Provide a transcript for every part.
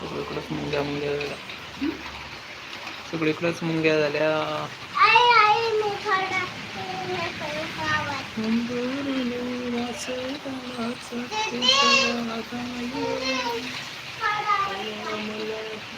सगळीकडेच मुंग्या मुंग्या झाल्या सगळीकडेच मुंग्या झाल्या आई आई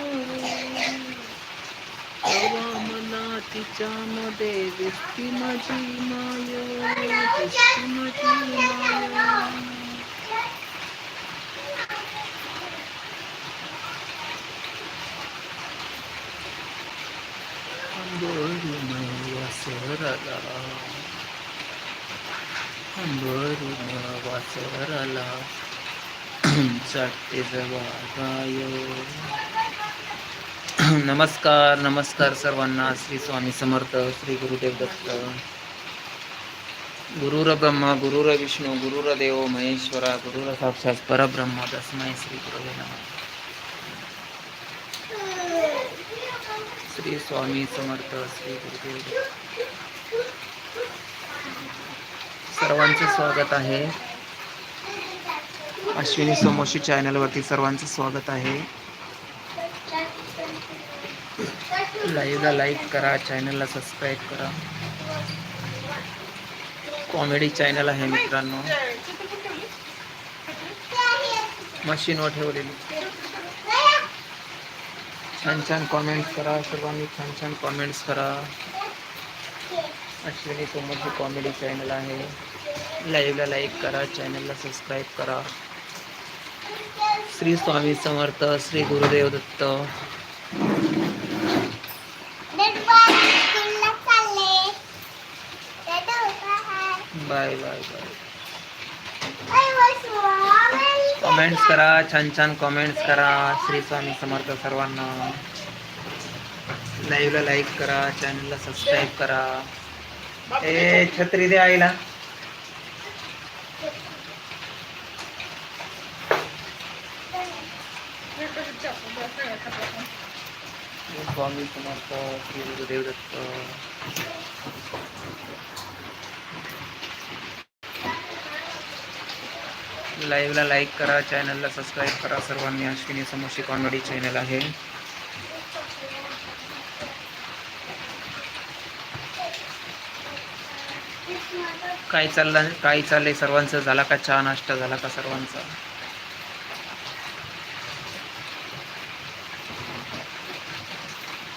Jama Devi, Jima Jima Yo, Jima Jima Yo. Hamburuna vasarala Hamburuna vasarala Sakti Zavadayo नमस्कार नमस्कार सर्वांना. श्री स्वामी समर्थ श्री गुरुदेव दत्त. गुरुर ब्रह्मा गुरुर विष्णू गुरुर देव महेश्वरा गुरुर साक्षात परब्रह्म. तस्मय श्री गुरुवे श्री स्वामी समर्थ श्री गुरुदेव सर्वांचे स्वागत आहे. अश्विनी सोमोशी चॅनलवरती सर्वांचं स्वागत आहे. लाईव्हला लाईक करा चॅनलला सबस्क्राईब करा. कॉमेडी चॅनल आहे मित्रांनो. मशीनवर ठेवलेली. छान छान कॉमेंट्स करा सर्वांनी छान छान कॉमेंट्स करा. अश्विनी सोमोशी कॉमेडी चॅनल आहे. लाईव्हला लाईक करा चॅनलला सबस्क्राईब करा. Shri Swami Samarth Shri Gurudev Datta. Bye bye bye. Comments करा छान छान कॉमेंट्स करा. श्री स्वामी समर्थ सर्वांना. लाईव्हला लाईक करा चॅनलला सबस्क्राईब करा. ए छत्री दे आईला. स्वामी समर्थ श्री गुरुदेव दत्त. लाईव्हला लाईक करा चॅनलला सबस्क्राईब करा. सर्वांनी अश्विनी समोशी कॉमेडी चॅनल आहे. काय चाललं काय चाललंय सर्वांचं? झाला का चहा नाश्ता? झाला का सर्वांचा?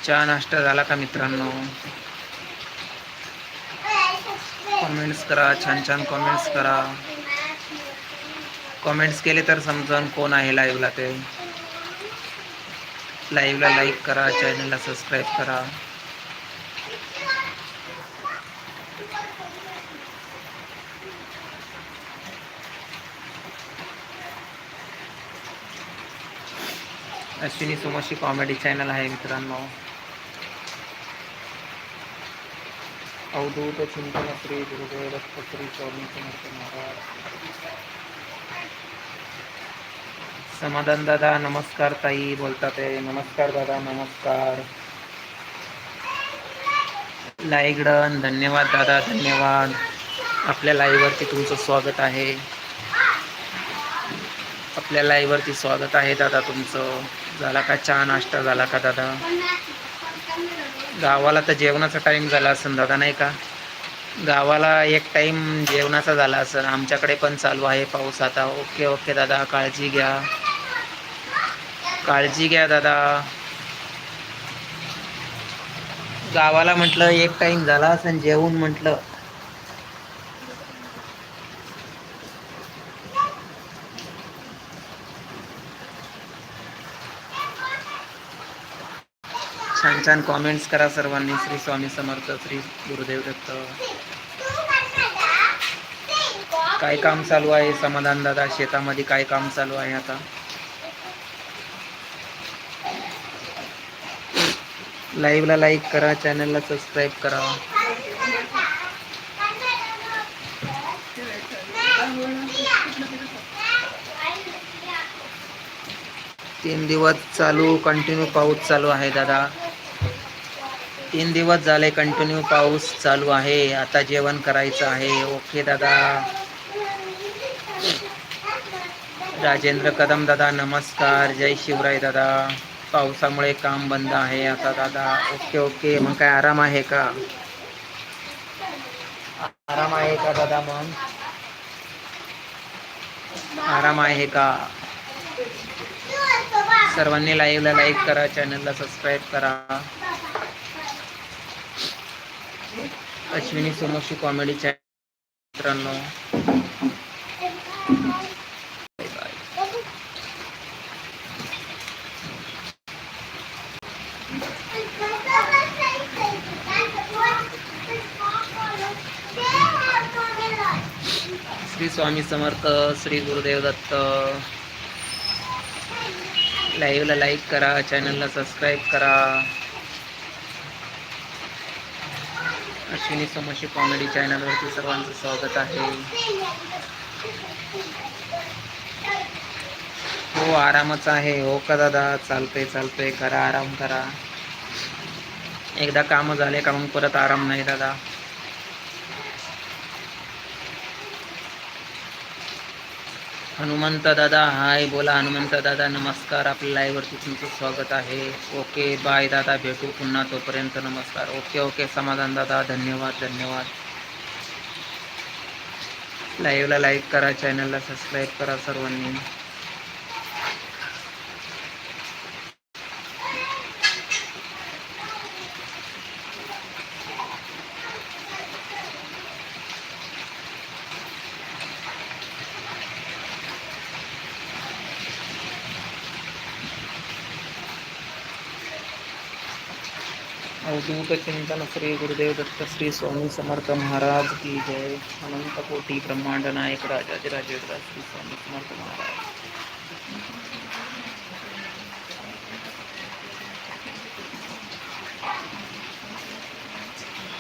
चहा नाश्ता झाला का मित्रांनो? कॉमेंट्स करा छान छान कॉमेंट्स करा. कॉमेंट्स केले तर समजावून कोण आहे लाईव्हला ते. लाईव्हला लाईक करा चॅनलला सबस्क्राईब करा. अश्विनी सोमशी कॉमेडी चॅनल आहे मित्रांनो. अवधूत चिंतन श्री गुरुदेव दत्त स्वामी समर्थ महाराज समाधान दादा नमस्कार ताई बोलतात आहे नमस्कार दादा नमस्कार. लाईगडन धन्यवाद दादा धन्यवाद. आपल्या लाईव्हवरती तुमचं स्वागत आहे. आपल्या लाईव्हवरती स्वागत आहे दादा तुमचं. झाला का चहा नाश्ता झाला का दादा? गावाला तर जेवणाचा टाईम झाला असेल दादा नाही का? गावाला एक टाईम जेवणाचा झाला असेल आमच्याकडे पण चालू आहे पाऊस आता. ओके ओके दादा काळजी घ्या. काळजी घ्या दादा. गावाला म्हटलं एक टाइम झाला असं जेवून म्हटलं. छान छान कॉमेंट्स करा सर्वांनी. श्री स्वामी समर्थ श्री गुरुदेव दत्त. काय काम चालू आहे? समाधान दादा शेतामध्ये काय काम चालू आहे आता? लाईव्हला लाईक करा चॅनलला सबस्क्राईब करा. तीन दिवस चालू कंटिन्यू पाऊस चालू आहे दादा. तीन दिवस झाले कंटिन्यू पाऊस चालू आहे. आता जेवण करायचं आहे. ओके दादा. राजेंद्र कदम दादा नमस्कार. जय शिवराय दादा. पावसामुळे काम बंद आहे. आता दादा ओके ओके. मग काय आराम आहे का? आराम आहे का दादा मग? आराम आहे का? सर्वांनी लाईव्हला लाईक करा चॅनलला सबस्क्राईब करा. अश्विनी सोमोशी कॉमेडी चॅनल मित्रांनो. स्वामी समर्थ श्री गुरुदेव दत्त. लाईव्हला लाईक करा चॅनलला सबस्क्राईब करा. अश्विनी समोशी कॉमेडी चॅनलवरती सर्वांचं स्वागत आहे. हो आरामच आहे. हो का दादा? चालतंय चालतंय. करा आराम करा. एकदा कामं झाले का मग परत आराम नाही दादा? हनुमंत दादा हाय बोला. हनुमंत दादा नमस्कार. आपल्या लाईव्हवरती तुमचं स्वागत आहे. ओके बाय दादा. भेटू पुन्हा तोपर्यंत. नमस्कार. Okay okay. समाधान दादा. धन्यवाद धन्यवाद. लाईव्हला लाईक करा चॅनलला सबस्क्राईब करा सर्वांनी. अवधूत चिंतन श्री गुरुदेव दत्त, श्री स्वामी समर्थ महाराज की जय। अनंत कोटि ब्रह्मांड नायक राजा राजाधिराजेंद्र श्री स्वामी समर्थ महाराज।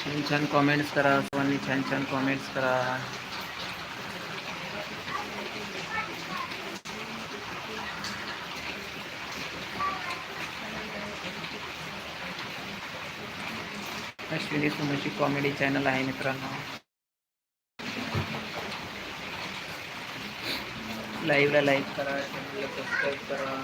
छान छान कॉमेंट्स करा सर्वांनी छान छान कॉमेंट्स करा। अश्विनी सुमशी कॉमेडी चॅनल आहे मित्रांनो. लाईव्हला लाईक करा चॅनलला सबस्क्राईब करा.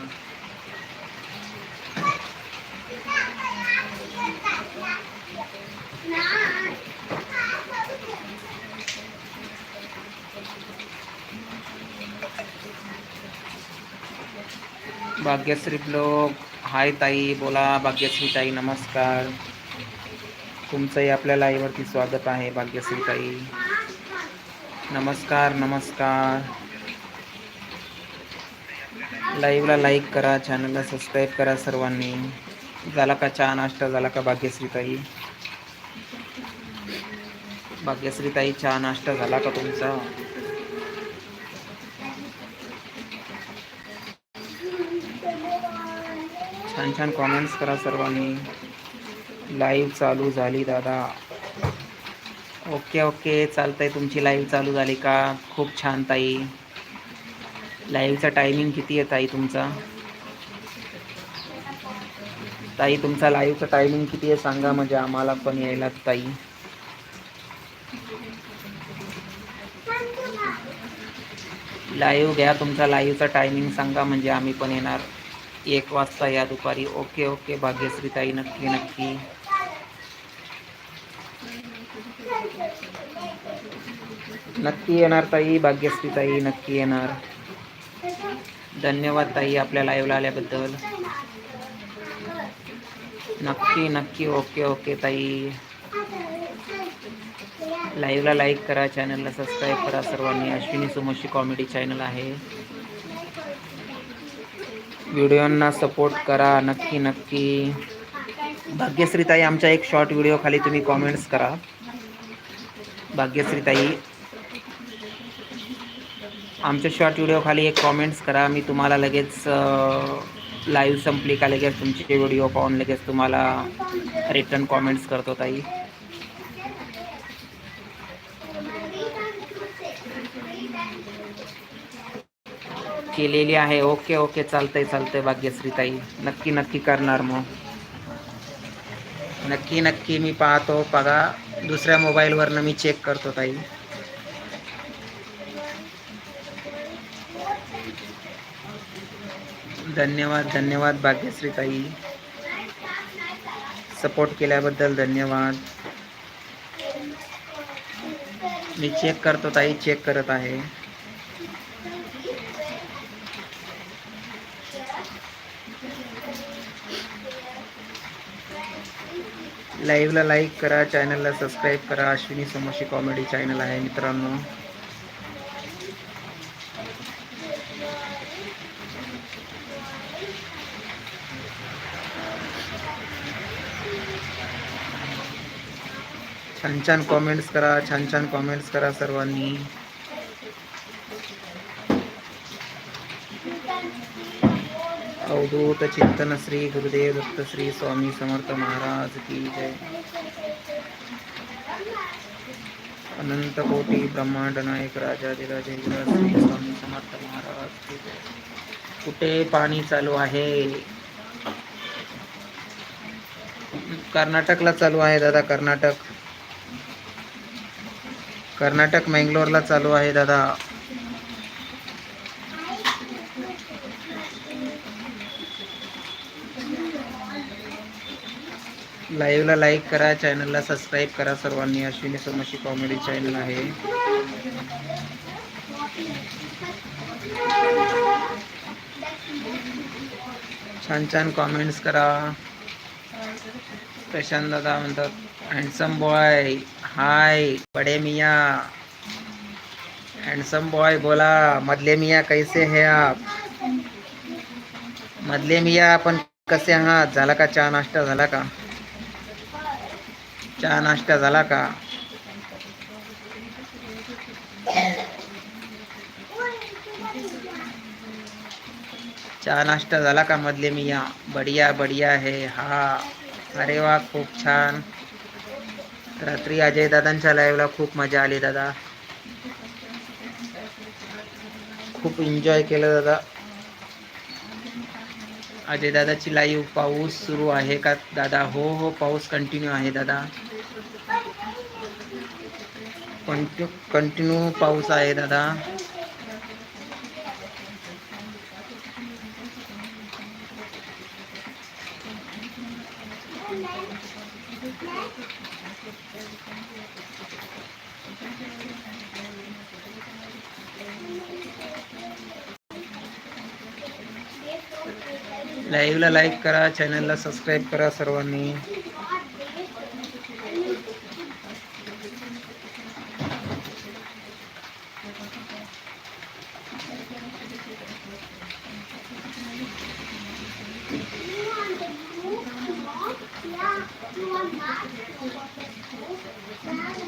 भाग्यश्री ब्लॉग हाय ताई, बोला. भाग्यश्री ताई, नमस्कार. तुमचंही आपल्या लाईव्हवरती स्वागत आहे भाग्यश्री ताई नमस्कार. नमस्कार लाईव्हला लाईक करा चॅनलला सबस्क्राईब करा सर्वांनी. झाला का चहा नाश्ता झाला का भाग्यश्री ताई भाग्यश्री ताई चहा नाश्ता झाला का तुमचा? छान छान कॉमेंट्स करा सर्वांनी. लाईव्ह चालू झाली दादा. Okay okay. चालतंय तुमची लाईव्ह चालू झाली का? खूप छान ताई. लाईव्हचा टायमिंग किती आहे ताई तुमचा? ताई तुमचा लाईव्हचा टायमिंग किती आहे सांगा म्हणजे आम्हाला पण यायला ताई. लाईव्ह घ्या तुमचा लाईव्हचा टायमिंग सांगा म्हणजे आम्ही पण येणार. एक वाजता या दुपारी. Okay okay. भाग्यश्री ताई नक्की नक्की. नक्की येणार ताई भाग्यश्री ताई नक्की येणार. धन्यवाद ताई आपल्या लाईव्हला आल्याबद्दल. नक्की नक्की ओके ओके ताई. लाईव्हला लाईक करा चॅनलला सबस्क्राईब करा सर्वांनी. अश्विनी सुमोशी कॉमेडी चॅनल आहे. व्हिडिओंना सपोर्ट करा नक्की नक्की. भाग्यश्रीताई आमच्या एक शॉर्ट व्हिडिओ खाली तुम्ही कॉमेंट्स करा. भाग्यश्रीताई आमच्या शॉर्ट व्हिडिओखाली एक कॉमेंट्स करा. मी तुम्हाला लगेच लाईव्ह संपली का लगेच तुमचे व्हिडिओ पाहून लगेच तुम्हाला रिटर्न कॉमेंट्स करतो ताई. केलेली आहे. ओके ओके चालतंय चालतंय भाग्यश्री ताई. नक्की नक्की करणार मग. नक्की नक्की मी पाहतो. बघा दुसऱ्या मोबाईलवरनं मी चेक करतो ताई. धन्यवाद धन्यवाद भाग्यश्री ताई सपोर्ट केल्याबद्दल धन्यवाद. मी चेक करतो ताई चेक करत आहे. लाईव्हला लाईक करा चॅनलला सबस्क्राईब करा. अश्विनी समोशी कॉमेडी चॅनल आहे मित्रांनो. छान छान कॉमेंट्स करा छान छान कॉमेंट्स करा सर्वांनी. अवधूत चिंतन श्री गुरुदेव दत्त श्री स्वामी समर्थ महाराज की जय. अनंत कोटी ब्रह्मांड नायक राजाधिराजेंद्र श्री स्वामी समर्थ महाराज की जय. कुठे पाणी चालू आहे? कर्नाटकला चालू आहे दादा कर्नाटक. कर्नाटक मँगलोरला चालू आहे दादा. लाईव्हला लाईक करा चॅनलला सबस्क्राईब करा सर्वांनी. अश्विनी समशी कॉमेडी चॅनल आहे. छान छान कॉमेंट्स करा. प्रशांत दादा म्हणतात हँडसम बॉय हाय, बडे मिया। हँडसम बॉय बोला, मधले मिया, कैसे है आप? मधले मिया आपण कसे आहात झाला का चहा नाश्ता झाला का? चहा नाश्ता झाला का? चहा नाश्ता झाला का, मधले मिया? बढिया बढिया है, हा। अरे वा खूप छान। रात्री अजय दादांच्या लाईव्हला खूप मजा आली दादा. खूप एन्जॉय केलं दादा. अजय दादाची लाईव्ह पाऊस सुरू आहे का दादा? हो हो पाऊस कंटिन्यू आहे दादा. कंटिन्यू कंटिन्यू पाऊस आहे दादा. लाईव्हला लाईक करा चॅनलला सबस्क्राईब करा सर्वांनी.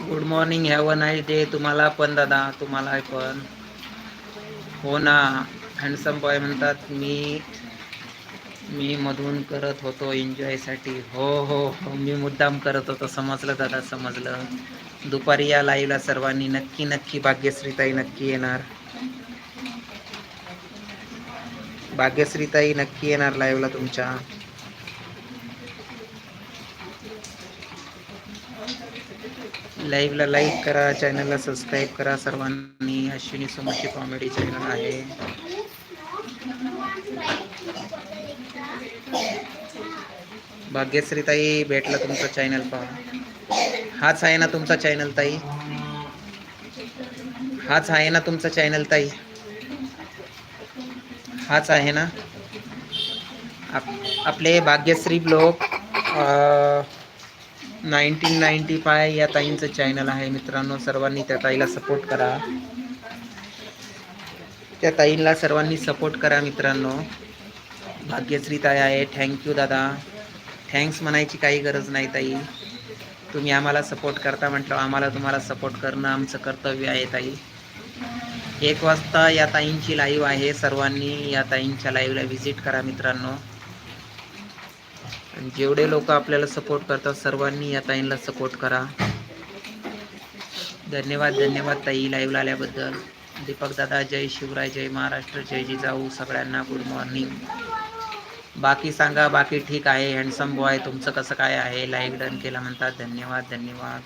Good morning have a nice day तुम्हाला पण दादा तुम्हाला पण. हो ना हँडसम बॉय म्हणतात. मी मी मधून करत होतो एन्जॉयसाठी हो हो हो. मी मुद्दाम करत होतो. समजलं दादा समजलं. दुपारी या लाईव्हला सर्वांनी नक्की नक्की भाग्यश्रीताई नक्की येणार. भाग्यश्रीताई नक्की येणार लाईव्हला तुमच्या. लाईव्हला लाईक करा चॅनलला सबस्क्राईब करा सर्वांनी. अश्विनी सोमशी कॉमेडी चॅनल आहे. भाग्यश्री ताई भेटलं तुमचं चॅनल पहा हाच आहे ना तुमचा चॅनल ताई? हाच आहे ना तुमचा चॅनल ताई? हाच आहे ना? आप आपले Bhagyashree vlog nineteen ninety five या ताईंचं चॅनल आहे. मित्रांनो सर्वांनी त्या ताईला सपोर्ट करा. त्या ताईंना सर्वांनी सपोर्ट करा मित्रांनो. भाग्यश्री ताई आहे. थँक्यू दादा. थँक्स म्हणायची काही गरज नाही ताई. तुम्ही आम्हाला सपोर्ट करता म्हटलं आम्हाला तुम्हाला सपोर्ट करणं आमचं कर्तव्य आहे ताई. एक वाजता या ताईंची लाईव्ह आहे सर्वांनी या ताईंच्या लाईव्हला व्हिजिट करा मित्रांनो. आणि जेवढे लोक आपल्याला सपोर्ट करतात सर्वांनी या ताईंना सपोर्ट करा. धन्यवाद धन्यवाद ताई लाईव्हला आल्याबद्दल. दीपक दादा जय शिवराय जय महाराष्ट्र जय जिजाऊ सगळ्यांना गुड मॉर्निंग बाकी सांगा बाकी ठीक आहे हँडसम बॉय तुमचं कसं काय आहे? लाईक डन केला म्हणतात. धन्यवाद धन्यवाद.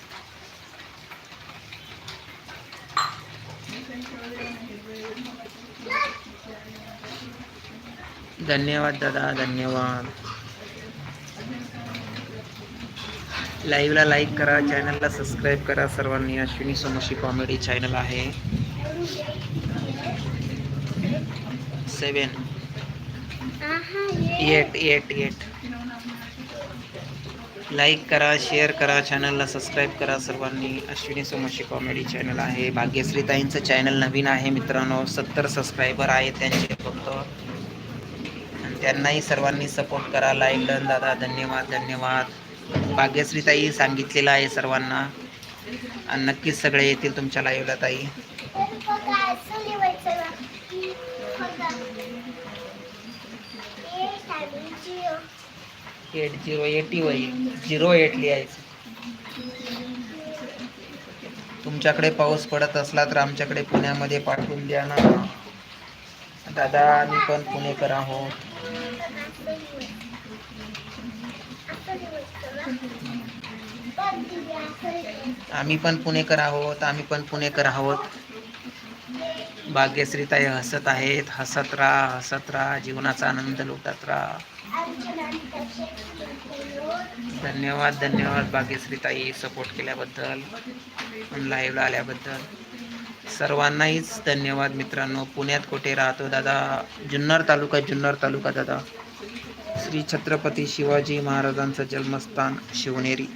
धन्यवाद दादा धन्यवाद. लाईव्हला लाईक करा चॅनलला सबस्क्राईब करा सर्वांनी. अश्विनी सोमशी कॉमेडी चॅनल आहे. Seven eight eight eight like करा शेअर करा चॅनलला सबस्क्राईब करा सर्वांनी. अश्विनी सोमशी कॉमेडी चॅनल आहे. भाग्यश्री ताईंचं चॅनल नवीन आहे मित्रांनो. सत्तर सबस्क्रायबर आहेत त्यांचे फक्त. आणि त्यांनाही सर्वांनी सपोर्ट करा. लाईक डन दादा. धन्यवाद धन्यवाद. भाग्यश्री ताई सांगितलेलं आहे सर्वांना. आणि नक्कीच सगळे येतील तुमच्या लाईव्हला ताई तर बघा, असं लिहायचं ना. बघा. Eight आणि zero. एट झिरो एटी होईल. झिरो एट लिहायचं. तुमच्याकडे पाऊस पडत असला तर आमच्याकडे पुण्यामध्ये पाठवून द्या ना. दादा आम्ही पण पुणेकर आहोत. आम्ही पण पुणेकर आहोत आम्ही पण पुणेकर आहोत. भाग्यश्रीताई हसत आहेत. हसत राहा हसत राहा. जीवनाचा आनंद लुटत राहा. धन्यवाद धन्यवाद भाग्यश्रीताई सपोर्ट केल्याबद्दल लाईव्हला आल्याबद्दल. सर्वांनाहीच धन्यवाद मित्रांनो. पुण्यात कुठे राहतो दादा? जुन्नर तालुका जुन्नर तालुका दादा. श्री छत्रपती शिवाजी महाराजांचं जन्मस्थान शिवनेरी.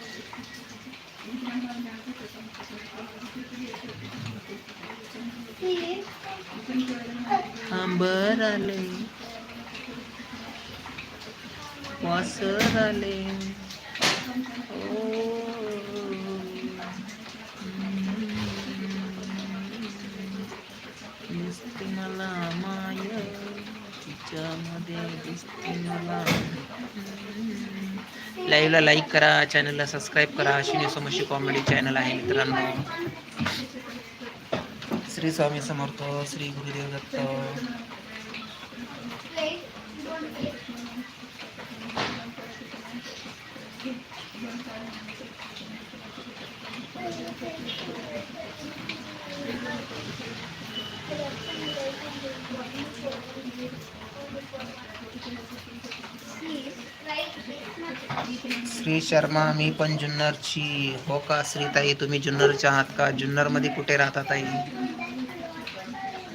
आंबर आले लाईव्हला लाईक करा, चॅनलला सबस्क्राईब करा, अश्विनी सोमशी कॉमेडी चॅनल आहे मित्रांनो. श्री स्वामी समर्थ, श्री गुरुदेव दत्त. श्री शर्मा मी पण जुन्नरची. हो का श्रीताई तुम्ही जुन्नरच्या आहात का? जुन्नरमध्ये कुठे राहता ताई?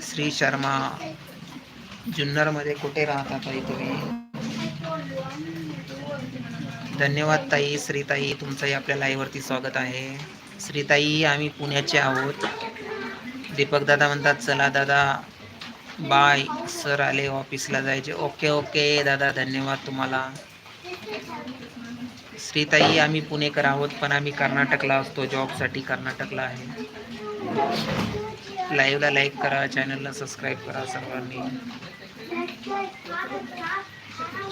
श्री शर्मा जुन्नरमध्ये कुठे राहता ताई तुम्ही? धन्यवाद ताई श्रीताई तुमचंही आपल्या लाईव्हवरती स्वागत आहे. श्रीताई आम्ही पुण्याचे आहोत. दीपक दादा म्हणतात चला दादा बाय सर आले ऑफिसला जायचे. ओके ओके दादा धन्यवाद तुम्हाला. श्रीताई आम्ही पुणेकर आहोत पण आम्ही कर्नाटकला असतो. जॉबसाठी कर्नाटकला आहे. लाईव्हला लाईक करा चॅनलला सबस्क्राईब करा सर्वांनी.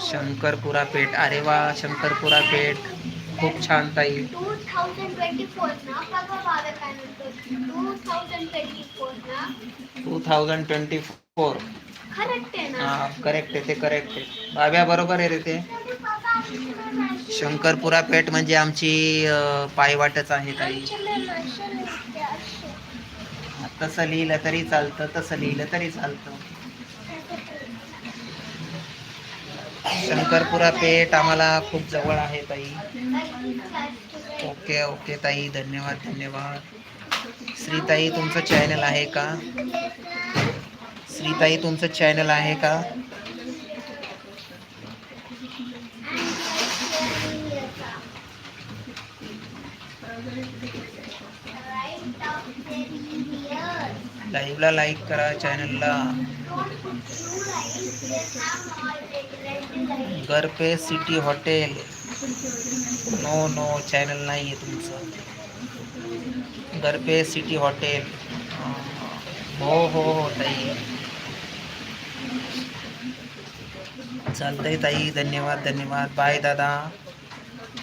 शंकरपुरा पेठ. अरे वा शंकरपुरा पेठ. खूप छान ताई. टू थाउजंड ट्वेंटी फोर हा करेक्ट आहे ते करेक्ट आहे. बाब्या बरोबर आहे रे ते. शंकरपुरा पेठ म्हणजे आमची पायवाटच आहे ताई. तसं लिहिलं तरी चालतं तसं लिहिलं तरी चालतं. शंकरपुरा पेठ आम्हाला खूप जवळ आहे ताई. ओके ओके ताई. धन्यवाद धन्यवाद. श्रीताई तुमचं चॅनल आहे का? श्रीताई तुमचं चॅनल आहे का? लाईव्हला लाईक करा चॅनलला घर पे city hotel no no channel नाही आहे तुमचं. घर पे सिटी हॉटेल हो हो हो ताई. चालतंय ताई धन्यवाद धन्यवाद. बाय दादा.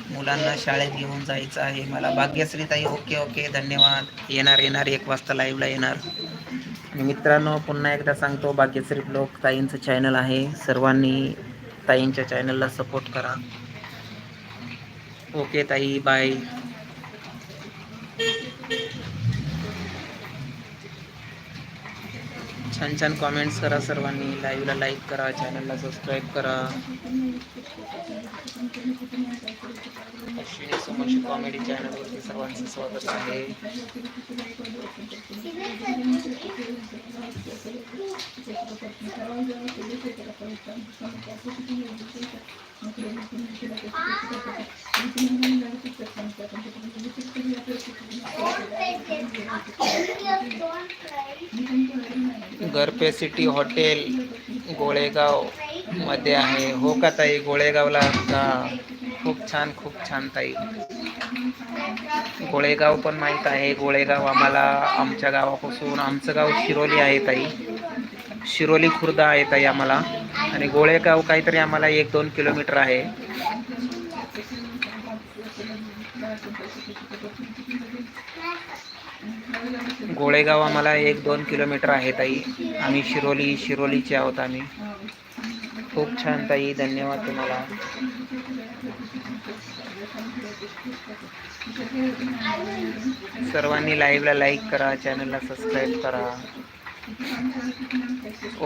मुलांना शाळेत घेऊन जायचं आहे. मला भाग्यश्री ताई ओके ओके धन्यवाद. येणार येणार एक वाजता लाईव्हला येणार. आणि मित्रांनो पुन्हा एकदा सांगतो भाग्यश्री ब्लॉग ताईंचं चॅनल आहे. सर्वांनी ताईंच्या चॅनलला सपोर्ट करा. ओके ताई बाय छान छान कॉमेंट्स करा सर्वांनी. लाईव्हला लाईक करा चॅनलला सबस्क्राईब करा. अश्विनी समोरची कॉमेडी चॅनलवरती सर्वांचं स्वागत आहे. गरपे सिटी हॉटेल गोळेगाव मध्ये आहे. हो का ताई? गोळेगावला का? खूप छान खूप छान ताई. गोळेगाव पण माहीत आहे. गोळेगाव आम्हाला आमच्या गावापासून आमचं गाव शिरोली आहे ताई. शिरोली खुर्द आहे ताई आम्हाला. आणि गोळेगाव काहीतरी आम्हाला एक दोन किलोमीटर आहे. गोळेगाव आम्हाला एक दोन किलोमीटर आहे ताई. आम्ही शिरोली शिरोलीचे आहोत आम्ही. खूप छान ताई. धन्यवाद तुम्हाला. सर्वांनी लाईव्हला लाईक करा चॅनलला सबस्क्राईब करा.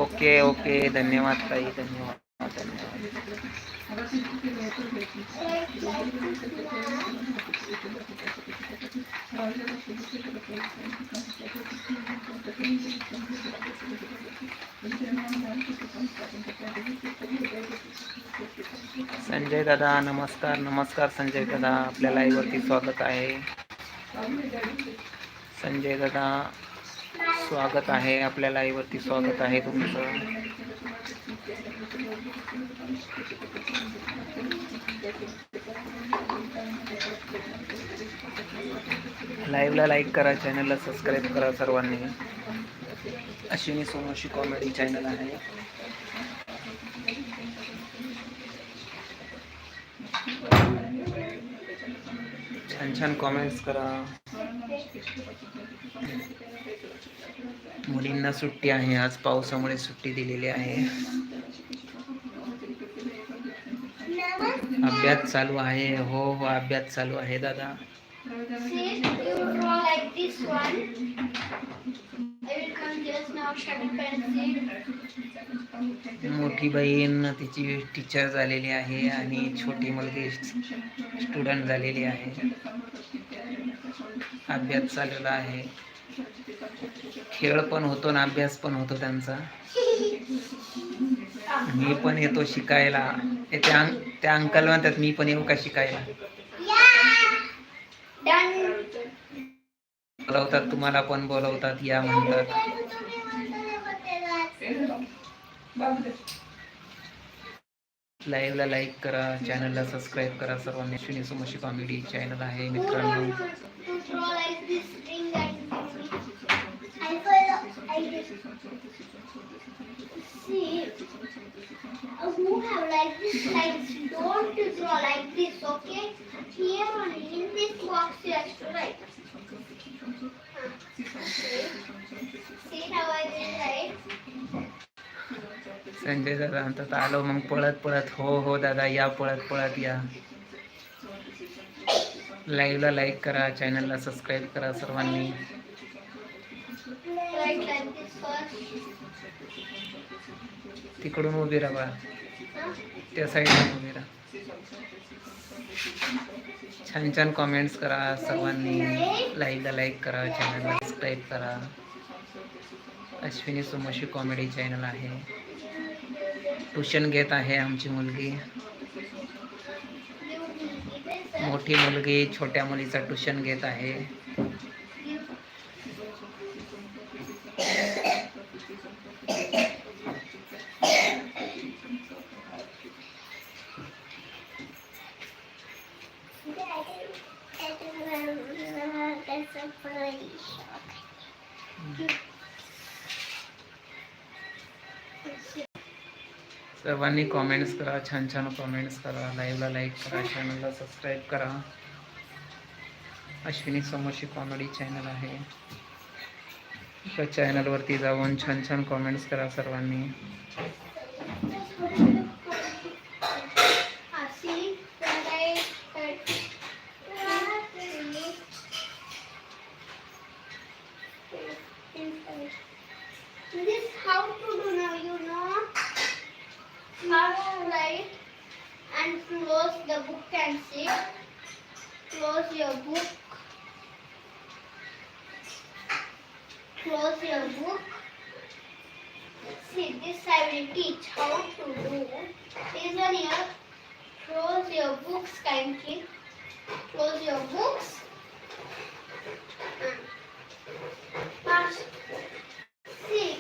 ओके ओके धन्यवाद ताई धन्यवाद धन्यवाद. संजय दादा नमस्कार नमस्कार संजय दादा. आपल्या लाईव्हवरती स्वागत आहे. संजय दादा स्वागत आहे. आपल्या लाईव्हवरती स्वागत आहे तुमचं. लाईव्हला लाईक करा चॅनलला सबस्क्राईब करा सर्वांनी. अश्विनी सोमोशी कॉमेडी चॅनल आहे. छान कॉमेंट्स करा. मुलींना सुट्टी आहे. आज पावसामुळे सुट्टी दिलेली आहे. अभ्यास चालू आहे. हो हो अभ्यास चालू आहे दादा. See, you draw like this one. I will come just now, sharpen pencil. मोठी बहीण तिची टीचर झालेली आहे आणि छोटी मुलगी स्टुडंट झालेली आहे. अभ्यास चाललेला आहे. खेळ पण होतो ना अभ्यास पण होतो त्यांचा. मी पण येतो शिकायला. ते त्या अंक- त्या अंकल म्हणतात मी पण येऊ का शिकायला? बोलवतात तुम्हाला पण बोलवतात या म्हणतात. लाईव्हला लाईक करा चॅनलला सबस्क्राईब करा सर्वांनी. शिनी सुमशी कॉमेडी चॅनल आहे मित्रांनो. संजय दादा म्हणतात आलो मग पळत पळत हो हो दादा या पळत पळत या. लाईव्हला लाईक करा चॅनलला सबस्क्राईब करा सर्वांनी. तिकडून उभी राहा त्या साईडला उभी राहा. छान छान कॉमेंट्स करा सर्वांनी. लाईव्हला लाईक करा चॅनलला सबस्क्राईब करा. अश्विनी सुमोशी कॉमेडी चॅनल आहे. ट्यूशन घेत आहे आमची मुलगी. मोठी मुलगी छोट्या मुलीचा ट्यूशन घेत आहे. सर्वांनी कॉमेंट्स करा छान छान कॉमेंट्स करा लाईव्हला लाईक करा चॅनलला सबस्क्राईब करा. अश्विनी समोशी कॉमेडी चॅनल आहे. त्या चॅनलवरती जाऊन छान छान कॉमेंट्स करा सर्वांनी. To write and close the book and see. Close your book. Close your book. See, this I will teach how to do. This one here. Close your books kindly. Close your books. First, see,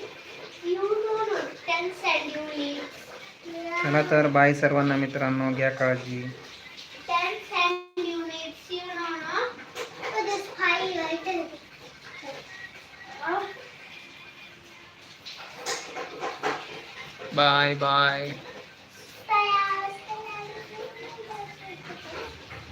you don't know tens and units. चला तर bye सर्वांना मित्रांनो घ्या काळजी. Bye bye.